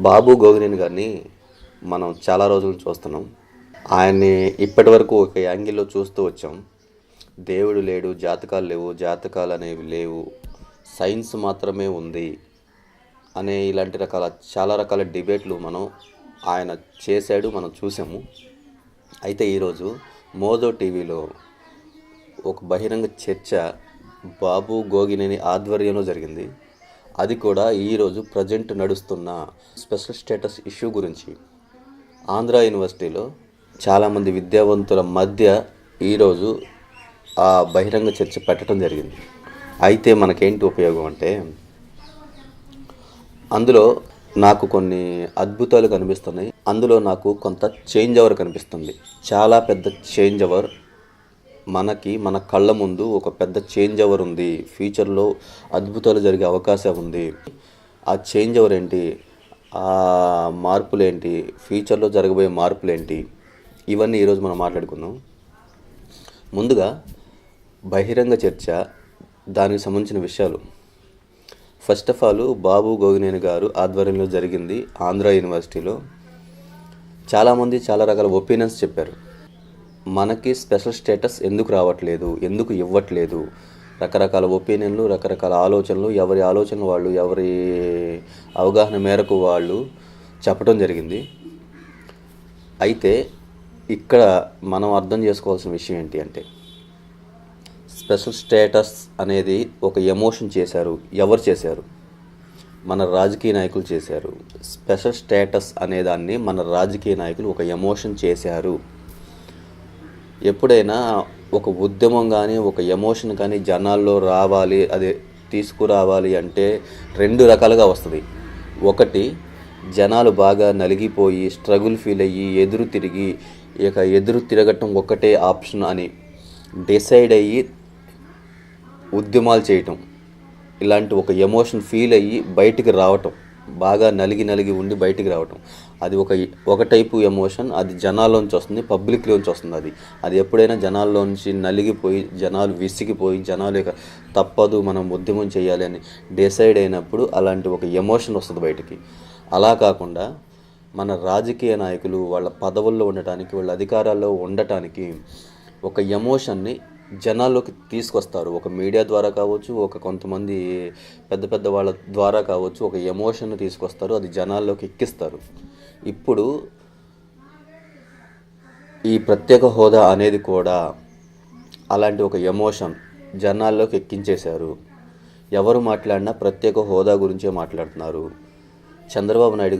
బాబు గోగినేని గారిని మనం చాలా రోజుల నుంచి చూస్తున్నాం. ఆయన్ని ఇప్పటి వరకు ఒక యాంగిల్లో చూస్తూ వచ్చాం. దేవుడు లేడు జాతకాలు లేవు జాతకాలు అనేవి లేవు సైన్స్ మాత్రమే ఉంది అనే ఇలాంటి రకాల చాలా రకాల డిబేట్లు మనం ఆయన చేశాడు మనం చూసాము అయితే ఈరోజు మోదో టీవీలో ఒక బహిరంగ చర్చ బాబు గోగినేని ఆధ్వర్యంలో జరిగింది. అది కూడా ఈరోజు ప్రజెంట్ నడుస్తున్న స్పెషల్ స్టేటస్ ఇష్యూ గురించి. ఆంధ్ర యూనివర్సిటీలో చాలామంది విద్యావంతుల మధ్య ఈరోజు ఆ బహిరంగ చర్చ పెట్టడం జరిగింది. అయితే మనకేంటి ఉపయోగం అంటే అందులో నాకు కొన్ని అద్భుతాలు కనిపిస్తున్నాయి. అందులో నాకు కొంత చేంజ్ ఓవర్ కనిపిస్తుంది. చాలా పెద్ద చేంజ్ ఓవర్ మనకి మన కళ్ళ ముందు ఒక పెద్ద చేంజ్ అవర్ ఉంది. ఫ్యూచర్లో అద్భుతాలు జరిగే అవకాశం ఉంది. ఆ చేంజ్ అవర్ ఏంటి? ఆ మార్పులు ఏంటి ఫ్యూచర్లో జరగబోయే మార్పులు ఏంటి ఇవన్నీ ఈరోజు మనం మాట్లాడుకుందాం. ముందుగా బహిరంగ చర్చ దానికి సంబంధించిన విషయాలు. First of all Babu Gogineni garu ఆధ్వర్యంలో జరిగింది ఆంధ్ర యూనివర్సిటీలో. చాలామంది చాలా రకాల ఒపీనియన్స్ చెప్పారు. మనకి స్పెషల్ స్టేటస్ ఎందుకు రావట్లేదు? ఎందుకు ఇవ్వట్లేదు? రకరకాల ఒపీనియన్లు రకరకాల ఆలోచనలు ఎవరి ఆలోచనలు వాళ్ళు ఎవరి అవగాహన మేరకు వాళ్ళు చెప్పడం జరిగింది. అయితే ఇక్కడ మనం అర్థం చేసుకోవాల్సిన విషయం ఏంటి అంటే స్పెషల్ స్టేటస్ అనేది ఒక ఎమోషన్ చేశారు ఎవరు చేశారు? మన రాజకీయ నాయకులు చేశారు. స్పెషల్ స్టేటస్ అనేదాన్ని మన రాజకీయ నాయకులు ఒక ఎమోషన్ చేశారు. ఎప్పుడైనా ఒక ఉద్యమం కానీ ఒక ఎమోషన్ కానీ జనాల్లో రావాలి అది తీసుకురావాలి అంటే రెండు రకాలుగా వస్తుంది. ఒకటి జనాలు బాగా నలిగిపోయి స్ట్రగుల్ ఫీల్ అయ్యి ఎదురు తిరిగి ఇక ఎదురు తిరగటం ఒక్కటే ఆప్షన్ అని డిసైడ్ అయ్యి ఉద్యమాలు చేయటం. ఇలాంటి ఒక ఎమోషన్ ఫీల్ అయ్యి బయటికి రావటం. బాగా నలిగి నలిగి ఉండి బయటికి రావటం. అది ఒక ఒక టైపు ఎమోషన్ అది జనాల్లోంచి వస్తుంది పబ్లిక్లోంచి వస్తుంది అది. అది ఎప్పుడైనా జనాల్లోంచి నలిగిపోయి జనాలు విసిగిపోయి జనాలు ఇక తప్పదు మనం ఉద్యమం చేయాలి అని డిసైడ్ అయినప్పుడు అలాంటి ఒక ఎమోషన్ వస్తుంది బయటికి. అలా కాకుండా మన రాజకీయ నాయకులు వాళ్ళ పదవుల్లో ఉండటానికి వాళ్ళ అధికారాల్లో ఉండటానికి ఒక ఎమోషన్ని జనాల్లోకి తీసుకొస్తారు. ఒక మీడియా ద్వారా కావచ్చు ఒక కొంతమంది పెద్ద పెద్ద వాళ్ళ ద్వారా కావచ్చు ఒక ఎమోషన్ తీసుకొస్తారు అది జనాల్లోకి ఎక్కిస్తారు. ఇప్పుడు ఈ ప్రత్యేక హోదా అనేది కూడా అలాంటి ఒక ఎమోషన్ జనాల్లోకి ఎక్కించేశారు. ఎవరు మాట్లాడినా ప్రత్యేక హోదా గురించే మాట్లాడుతున్నారు. చంద్రబాబు నాయుడు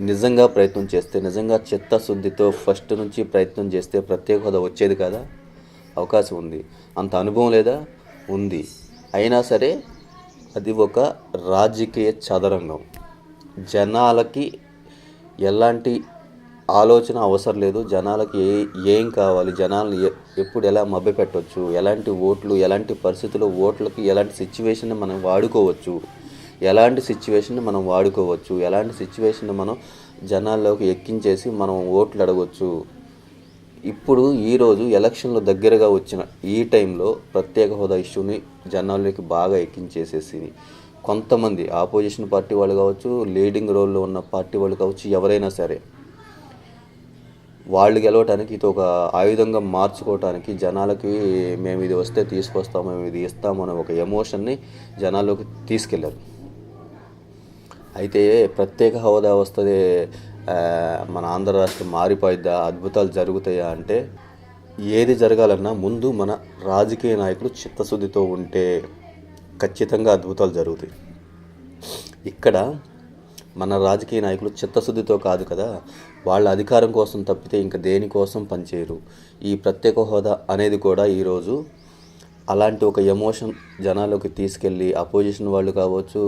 నిజంగా ప్రయత్నం చేస్తే నిజంగా చిత్తశుద్ధితో ఫస్ట్ నుంచి ప్రయత్నం చేస్తే ప్రత్యేక హోదా వచ్చేది కదా? అవకాశం ఉంది. అంత అనుభవం లేదా? ఉంది. అయినా సరే అది ఒక రాజకీయ చదరంగం. జనాలకి ఎలాంటి ఆలోచన అవసరం లేదు. జనాలకి ఏ ఏం కావాలి? జనాలను ఎ- ఎప్పుడు ఎలా మభ్యపెట్టవచ్చు ఎలాంటి ఓట్లు ఎలాంటి పరిస్థితుల్లో ఓట్లకి ఎలాంటి సిచ్యువేషన్ని మనం వాడుకోవచ్చు? ఎలాంటి సిచ్యువేషన్ని మనం వాడుకోవచ్చు? ఎలాంటి సిచ్యువేషన్ని మనం జనాల్లోకి ఎక్కించేసి మనం ఓట్లు అడగవచ్చు ఇప్పుడు ఈరోజు ఎలక్షన్లు దగ్గరగా వచ్చిన ఈ టైంలో ప్రత్యేక హోదా ఇష్యూని జనాల్లోకి బాగా ఎక్కించేసేసి కొంతమంది ఆపోజిషన్ పార్టీ వాళ్ళు కావచ్చు లీడింగ్ రోల్లో ఉన్న పార్టీ వాళ్ళు కావచ్చు ఎవరైనా సరే వాళ్ళు గెలవటానికి ఇది ఒక ఆయుధంగా మార్చుకోవటానికి జనాలకి మేము ఇది వస్తే తీసుకొస్తాము మేము ఇది ఇస్తాము అనే ఒక ఎమోషన్ని జనాల్లోకి తీసుకెళ్ళారు అయితే ప్రత్యేక హోదా వస్తుంది మన ఆంధ్ర రాష్ట్రం మారిపోయిద్దా అద్భుతాలు జరుగుతాయా అంటే ఏది జరగాలన్నా ముందు మన రాజకీయ నాయకులు చిత్తశుద్ధితో ఉంటే ఖచ్చితంగా అద్భుతాలు జరుగుతాయి. ఇక్కడ మన రాజకీయ నాయకులు చిత్తశుద్ధితో కాదు కదా వాళ్ళ అధికారం కోసం తప్పితే ఇంకా దేనికోసం పనిచేయరు? ఈ ప్రత్యేక హోదా అనేది కూడా ఈరోజు అలాంటి ఒక ఎమోషన్ జనాల్లోకి తీసుకెళ్ళి అపోజిషన్ వాళ్ళు కావచ్చు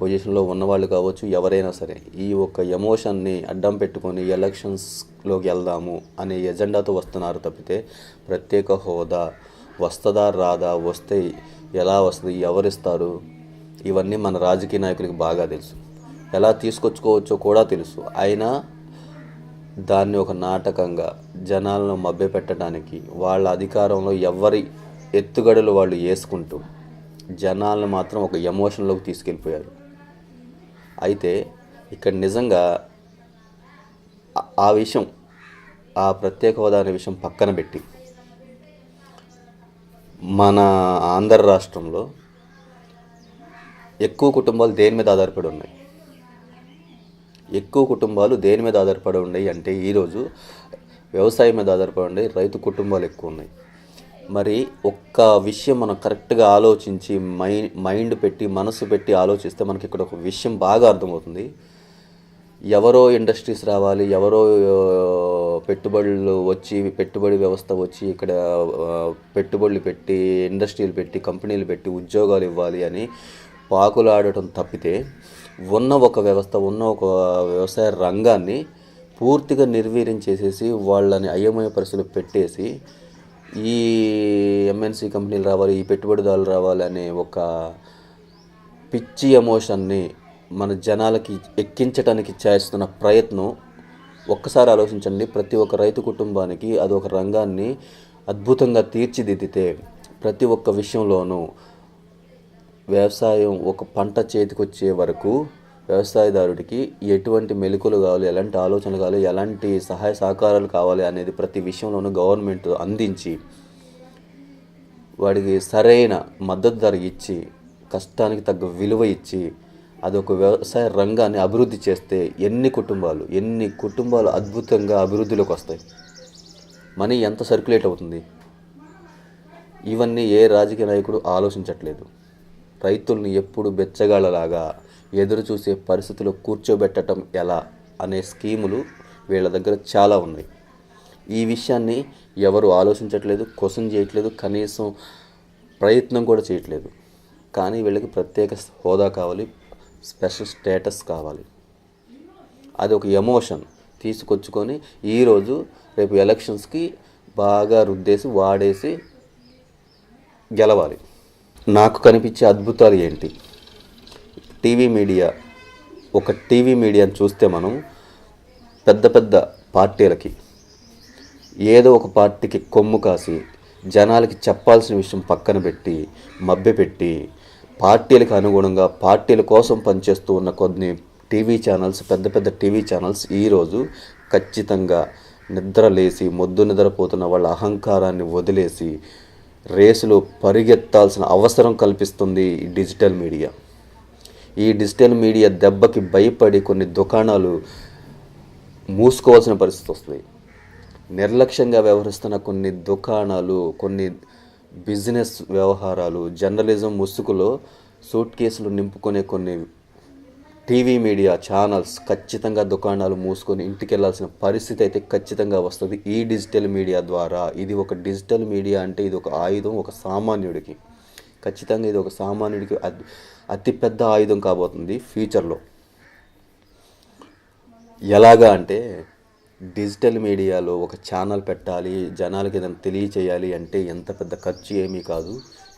పొజిషన్లో ఉన్నవాళ్ళు కావచ్చు ఎవరైనా సరే ఈ ఒక ఎమోషన్ని అడ్డం పెట్టుకొని ఎలక్షన్స్లోకి వెళ్దాము అనే ఎజెండాతో వస్తున్నారు తప్పితే ప్రత్యేక హోదా వస్తుందా రాదా వస్తే ఎలా వస్తుంది ఎవరిస్తారు? ఇవన్నీ మన రాజకీయ నాయకులకి బాగా తెలుసు. ఎలా తీసుకొచ్చుకోవచ్చో కూడా తెలుసు. అయినా దాన్ని ఒక నాటకంగా జనాలను మభ్యపెట్టడానికి వాళ్ళ అధికారంలో ఎవరి ఎత్తుగడలు వాళ్ళు వేసుకుంటూ జనాలను మాత్రం ఒక ఎమోషన్లోకి తీసుకెళ్ళిపోయారు. అయితే ఇక్కడ నిజంగా ఆ- ఆ విషయం ఆ ప్రత్యేక హోదా అనే విషయం పక్కన పెట్టి మన ఆంధ్ర రాష్ట్రంలో ఎక్కువ కుటుంబాలు దేని మీద ఆధారపడి ఉన్నాయి? ఎక్కువ కుటుంబాలు దేని మీద ఆధారపడి ఉన్నాయి అంటే ఈరోజు వ్యవసాయం మీద ఆధారపడి ఉన్నాయి రైతు కుటుంబాలు ఎక్కువ ఉన్నాయి. మరి ఒక్క విషయం మనం కరెక్ట్గా ఆలోచించి మై మైండ్ పెట్టి మనసు పెట్టి ఆలోచిస్తే మనకి ఇక్కడ ఒక విషయం బాగా అర్థమవుతుంది. ఎవరో ఇండస్ట్రీస్ రావాలి ఎవరో పెట్టుబడులు వచ్చి పెట్టుబడి వ్యవస్థ వచ్చి ఇక్కడ పెట్టుబడులు పెట్టి ఇండస్ట్రీలు పెట్టి కంపెనీలు పెట్టి ఉద్యోగాలు ఇవ్వాలి అని పాకులాడటం తప్పితే ఉన్న ఒక వ్యవస్థ ఉన్న ఒక వ్యవసాయ రంగాన్ని పూర్తిగా నిర్వీర్యం చేసేసి వాళ్ళని అయోమయ పరిస్థితులు పెట్టేసి ఈ ఎంఎన్సీ కంపెనీలు రావాలి ఈ పెట్టుబడిదారులు రావాలి అనే ఒక పిచ్చి ఎమోషన్ని మన జనాలకి ఎక్కించడానికి చేస్తున్న ప్రయత్నం ఒక్కసారి ఆలోచించండి ప్రతి ఒక్క రైతు కుటుంబానికి అదొక రంగాన్ని అద్భుతంగా తీర్చిదిద్దితే ప్రతి ఒక్క విషయంలోనూ వ్యవసాయం ఒక పంట చేతికొచ్చే వరకు వ్యవసాయదారుడికి ఎటువంటి మెలకులు కావాలి ఎలాంటి ఆలోచనలు కావాలి ఎలాంటి సహాయ సహకారాలు కావాలి అనేది ప్రతి విషయంలోనూ గవర్నమెంట్ అందించి వాడికి సరైన మద్దతు ధర ఇచ్చి కష్టానికి తగ్గ విలువ ఇచ్చి అదొక వ్యవసాయ రంగాన్ని అభివృద్ధి చేస్తే ఎన్ని కుటుంబాలు ఎన్ని కుటుంబాలు అద్భుతంగా అభివృద్ధిలోకి వస్తాయి? మనీ ఎంత సర్క్యులేట్ అవుతుంది? ఇవన్నీ ఏ రాజకీయ నాయకుడు ఆలోచించట్లేదు. రైతుల్ని ఎప్పుడు బెచ్చగాళ్ళలాగా ఎదురు చూసే పరిస్థితిలో కూర్చోబెట్టడం ఎలా అనే స్కీములు వీళ్ళ దగ్గర చాలా ఉన్నాయి. ఈ విషయాన్ని ఎవరు ఆలోచించట్లేదు క్వశ్చన్ చేయట్లేదు కనీసం ప్రయత్నం కూడా చేయట్లేదు. కానీ వీళ్ళకి ప్రత్యేక హోదా కావాలి స్పెషల్ స్టేటస్ కావాలి. అది ఒక ఎమోషన్ తీసుకొచ్చుకొని ఈరోజు రేపు ఎలక్షన్స్కి బాగా రుద్దేసి వాడేసి గెలవాలి. నాకు కనిపించే అద్భుతాలు ఏంటి? టీవీ మీడియా ఒక టీవీ మీడియాని చూస్తే మనం పెద్ద పెద్ద పార్టీలకి ఏదో ఒక పార్టీకి కొమ్ము కాసి జనాలకి చెప్పాల్సిన విషయం పక్కన పెట్టి మభ్యపెట్టి పార్టీలకు అనుగుణంగా పార్టీల కోసం పనిచేస్తూ ఉన్న కొన్ని టీవీ ఛానల్స్ పెద్ద పెద్ద టీవీ ఛానల్స్ ఈరోజు ఖచ్చితంగా నిద్ర లేసి మొద్దు నిద్రపోతున్న వాళ్ళ అహంకారాన్ని వదిలేసి రేసులో పరిగెత్తాల్సిన అవసరం కల్పిస్తుంది డిజిటల్ మీడియా. ఈ డిజిటల్ మీడియా దెబ్బకి భయపడి కొన్ని దుకాణాలు మూసుకోవాల్సిన పరిస్థితి వస్తుంది. నిర్లక్ష్యంగా వ్యవహరిస్తున్న కొన్ని దుకాణాలు కొన్ని బిజినెస్ వ్యవహారాలు జర్నలిజం ముసుగులో సూట్ కేసులు నింపుకునే కొన్ని టీవీ మీడియా ఛానల్స్ ఖచ్చితంగా దుకాణాలు మూసుకొని ఇంటికి వెళ్ళాల్సిన పరిస్థితి అయితే ఖచ్చితంగా వస్తుంది. ఈ డిజిటల్ మీడియా ద్వారా ఇది ఒక డిజిటల్ మీడియా అంటే ఇది ఒక ఆయుధం ఒక సామాన్యుడికి. ఖచ్చితంగా ఇది ఒక సామాన్యుడికి అతిపెద్ద ఆయుధం కాబోతుంది ఫ్యూచర్లో. ఎలాగా అంటే డిజిటల్ మీడియాలో ఒక ఛానల్ పెట్టాలి జనాలకి ఏదైనా తెలియచేయాలి అంటే ఎంత పెద్ద ఖర్చు ఏమీ కాదు.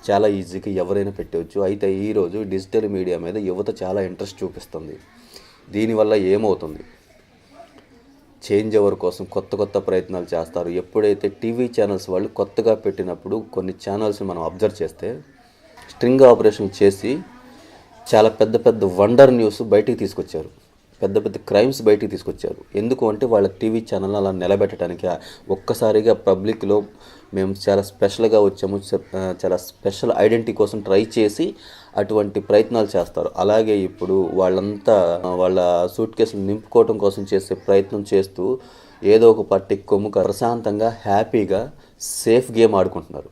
చాలా ఈజీగా ఎవరైనా పెట్టవచ్చు. అయితే ఈరోజు డిజిటల్ మీడియా మీద యువత చాలా ఇంట్రెస్ట్ చూపిస్తుంది. దీనివల్ల ఏమవుతుంది? చేంజ్ ఎవర్ కోసం కొత్త కొత్త ప్రయత్నాలు చేస్తారు. ఎప్పుడైతే టీవీ ఛానల్స్ వాళ్ళు కొత్తగా పెట్టినప్పుడు కొన్ని ఛానల్స్ని మనం అబ్జర్వ్ చేస్తే స్ట్రింగ్ ఆపరేషన్ చేసి చాలా పెద్ద పెద్ద వండర్ న్యూస్ బయటికి తీసుకొచ్చారు. పెద్ద పెద్ద క్రైమ్స్ బయటికి తీసుకొచ్చారు. ఎందుకు అంటే వాళ్ళ టీవీ ఛానల్ అలా నిలబెట్టడానికి ఒక్కసారిగా పబ్లిక్లో మేము చాలా స్పెషల్గా వచ్చాము. చాలా స్పెషల్ ఐడెంటిటీ కోసం ట్రై చేసి అటువంటి ప్రయత్నాలు చేస్తారు. అలాగే ఇప్పుడు వాళ్ళంతా వాళ్ళ సూట్ కేసులు నింపుకోవడం కోసం చేసే ప్రయత్నం చేస్తూ ఏదో ఒక పార్టీ కొమ్ముక ప్రశాంతంగా హ్యాపీగా సేఫ్ గేమ్ ఆడుకుంటున్నారు.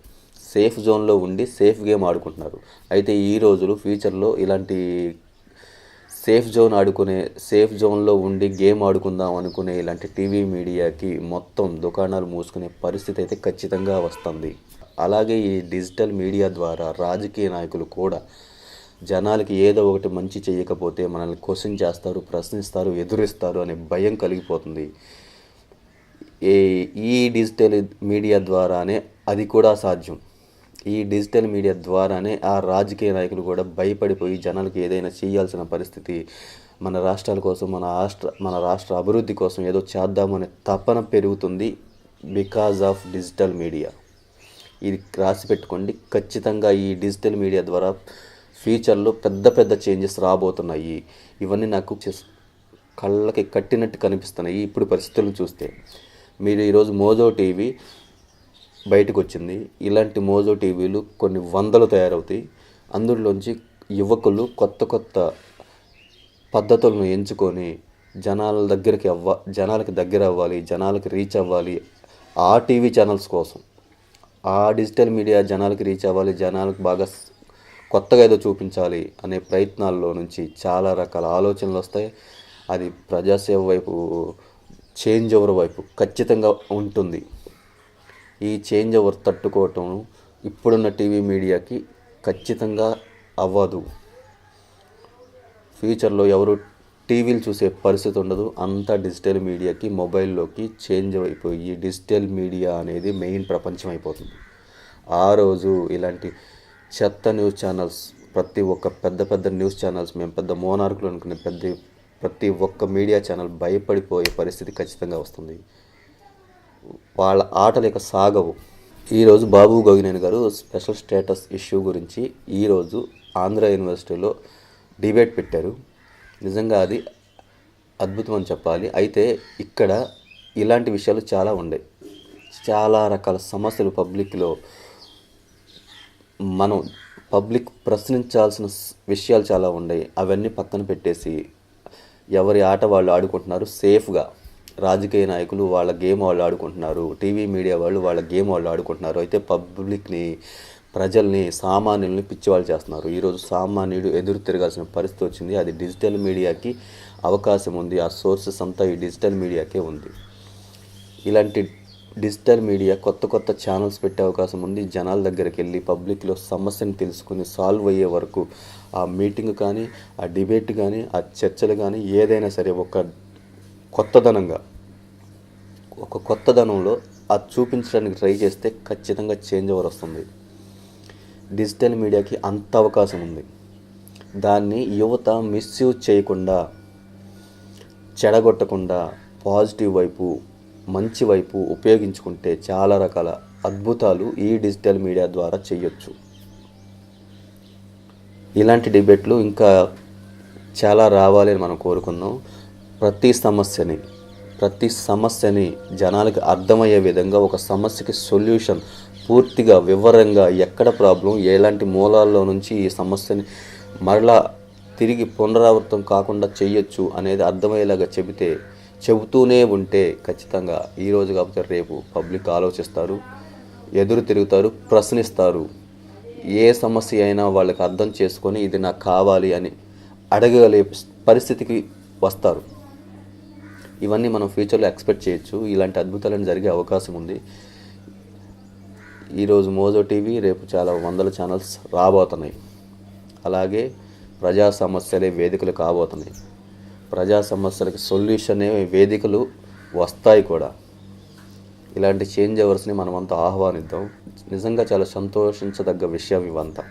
సేఫ్ జోన్లో ఉండి సేఫ్ గేమ్ ఆడుకుంటున్నారు. అయితే ఈ రోజులు ఫ్యూచర్లో ఇలాంటి సేఫ్ జోన్ ఆడుకునే సేఫ్ జోన్లో ఉండి గేమ్ ఆడుకుందాం అనుకునే ఇలాంటి టీవీ మీడియాకి మొత్తం దుకాణాలు మూసుకునే పరిస్థితి అయితే ఖచ్చితంగా వస్తుంది. అలాగే ఈ డిజిటల్ మీడియా ద్వారా రాజకీయ నాయకులు కూడా జనాలకి ఏదో ఒకటి మంచి చేయకపోతే మనల్ని క్వశ్చన్ చేస్తారు ప్రశ్నిస్తారు ఎదురిస్తారు అనే భయం కలిగిపోతుంది. ఈ ఈ డిజిటల్ మీడియా ద్వారానే అది కూడా సాధ్యం. ఈ డిజిటల్ మీడియా ద్వారానే ఆ రాజకీయ నాయకులు కూడా భయపడిపోయి జనాలకు ఏదైనా చేయాల్సిన పరిస్థితి మన రాష్ట్రాల కోసం మన రాష్ట్ర మన రాష్ట్ర అభివృద్ధి కోసం ఏదో చేద్దామనే తపన పెరుగుతుంది బికాజ్ ఆఫ్ డిజిటల్ మీడియా. ఇది రాసి పెట్టుకోండి. ఖచ్చితంగా ఈ డిజిటల్ మీడియా ద్వారా ఫ్యూచర్లో పెద్ద పెద్ద చేంజెస్ రాబోతున్నాయి. ఇవన్నీ నాకు కళ్ళకి కట్టినట్టు కనిపిస్తున్నాయి. ఇప్పుడు పరిస్థితులను చూస్తే మీరు ఈరోజు మోజో టీవీ బయటకు వచ్చింది ఇలాంటి మోజో టీవీలు కొన్ని వందలు తయారవుతాయి. అందులోంచి యువకులు కొత్త కొత్త పద్ధతులను ఎంచుకొని జనాల దగ్గరికి అవ్వ జనాలకి దగ్గర అవ్వాలి జనాలకి రీచ్ అవ్వాలి ఆ టీవీ ఛానల్స్ కోసం. ఆ డిజిటల్ మీడియా జనాలకి రీచ్ అవ్వాలి జనాలకు బాగా కొత్తగా ఏదో చూపించాలి అనే ప్రయత్నాల్లో నుంచి చాలా రకాల ఆలోచనలు వస్తాయి. అది ప్రజాసేవ వైపు చేంజ్ ఓవర్ వైపు ఖచ్చితంగా ఉంటుంది. ఈ చేంజ్ ఓవర్ తట్టుకోవటం ఇప్పుడున్న టీవీ మీడియాకి ఖచ్చితంగా అవ్వదు. ఫ్యూచర్లో ఎవరు టీవీలు చూసే పరిస్థితి ఉండదు. అంతా డిజిటల్ మీడియాకి మొబైల్లోకి చేంజ్ అయిపోయి డిజిటల్ మీడియా అనేది మెయిన్ ప్రపంచం అయిపోతుంది. ఆ రోజు ఇలాంటి చెత్త న్యూస్ ఛానల్స్ ప్రతి ఒక్క పెద్ద పెద్ద న్యూస్ ఛానల్స్ మేము పెద్ద మోనార్కులు అనుకునే పెద్ద ప్రతి ఒక్క మీడియా ఛానల్ భయపడిపోయే పరిస్థితి ఖచ్చితంగా వస్తుంది. వాళ్ళ ఆటలు ఇక సాగవు. ఈరోజు బాబు గోగినేని గారు స్పెషల్ స్టేటస్ ఇష్యూ గురించి ఈరోజు ఆంధ్ర యూనివర్సిటీలో డిబేట్ పెట్టారు. నిజంగా అది అద్భుతం అని చెప్పాలి. అయితే ఇక్కడ ఇలాంటి విషయాలు చాలా ఉన్నాయి చాలా రకాల సమస్యలు పబ్లిక్లో మనం పబ్లిక్ ప్రశ్నించాల్సిన విషయాలు చాలా ఉన్నాయి అవన్నీ పక్కన పెట్టేసి ఎవరి ఆట వాళ్ళు ఆడుకుంటున్నారు సేఫ్గా. రాజకీయ నాయకులు వాళ్ళ గేమ్ వాళ్ళు ఆడుకుంటున్నారు. టీవీ మీడియా వాళ్ళు వాళ్ళ గేమ్ వాళ్ళు ఆడుకుంటున్నారు. అయితే పబ్లిక్ని ప్రజల్ని సామాన్యుల్ని పిచ్చివాళ్ళు చేస్తున్నారు. ఈరోజు సామాన్యుడు ఎదురు తిరగాల్సిన పరిస్థితి వచ్చింది. అది డిజిటల్ మీడియాకి అవకాశం ఉంది. ఆ సోర్సెస్ అంతా ఈ డిజిటల్ మీడియాకే ఉంది. ఇలాంటి డిజిటల్ మీడియా కొత్త కొత్త ఛానల్స్ పెట్టే అవకాశం ఉంది. జనాల దగ్గరికి వెళ్ళి పబ్లిక్లో సమస్యను తెలుసుకుని సాల్వ్ అయ్యే వరకు ఆ మీటింగ్ కానీ ఆ డిబేట్ కానీ ఆ చర్చలు కానీ ఏదైనా సరే ఒక కొత్తదనంగా. ఒక కొత్తదనంలో అది చూపించడానికి ట్రై చేస్తే ఖచ్చితంగా చేంజ్ ఓవర్ వస్తుంది. డిజిటల్ మీడియాకి అంత అవకాశం ఉంది. దాన్ని యువత మిస్యూజ్ చేయకుండా చెడగొట్టకుండా పాజిటివ్ వైపు మంచి వైపు ఉపయోగించుకుంటే చాలా రకాల అద్భుతాలు ఈ డిజిటల్ మీడియా ద్వారా చేయొచ్చు. ఇలాంటి డిబేట్లు ఇంకా చాలా రావాలి అని మనం కోరుకుందాం ప్రతి సమస్యని ప్రతి సమస్యని జనాలకి అర్థమయ్యే విధంగా ఒక సమస్యకి సొల్యూషన్ పూర్తిగా వివరంగా ఎక్కడ ప్రాబ్లం ఎలాంటి మూలాల్లో నుంచి ఈ సమస్యని మరలా తిరిగి పునరావృతం కాకుండా చేయొచ్చు అనేది అర్థమయ్యేలాగా చెబితే చెబుతూనే ఉంటే ఖచ్చితంగా ఈరోజు కాకపోతే రేపు పబ్లిక్ ఆలోచిస్తారు ఎదురు తిరుగుతారు ప్రశ్నిస్తారు. ఏ సమస్య అయినా వాళ్ళకి అర్థం చేసుకొని ఇది నాకు కావాలి అని అడగలే పరిస్థితికి వస్తారు. ఇవన్నీ మనం ఫ్యూచర్లో ఎక్స్పెక్ట్ చేయొచ్చు. ఇలాంటి అద్భుతాలను జరిగే అవకాశం ఉంది. ఈరోజు మోజో టీవీ రేపు చాలా వందల ఛానల్స్ రాబోతున్నాయి. అలాగే ప్రజా సమస్యలే వేదికలు కాబోతున్నాయి. ప్రజా సమస్యలకు సొల్యూషనే వేదికలు వస్తాయి కూడా. ఇలాంటి చేంజ్ అవర్స్ని మనమంతా ఆహ్వానిద్దాం. నిజంగా చాలా సంతోషించదగ్గ విషయం ఇవంతా.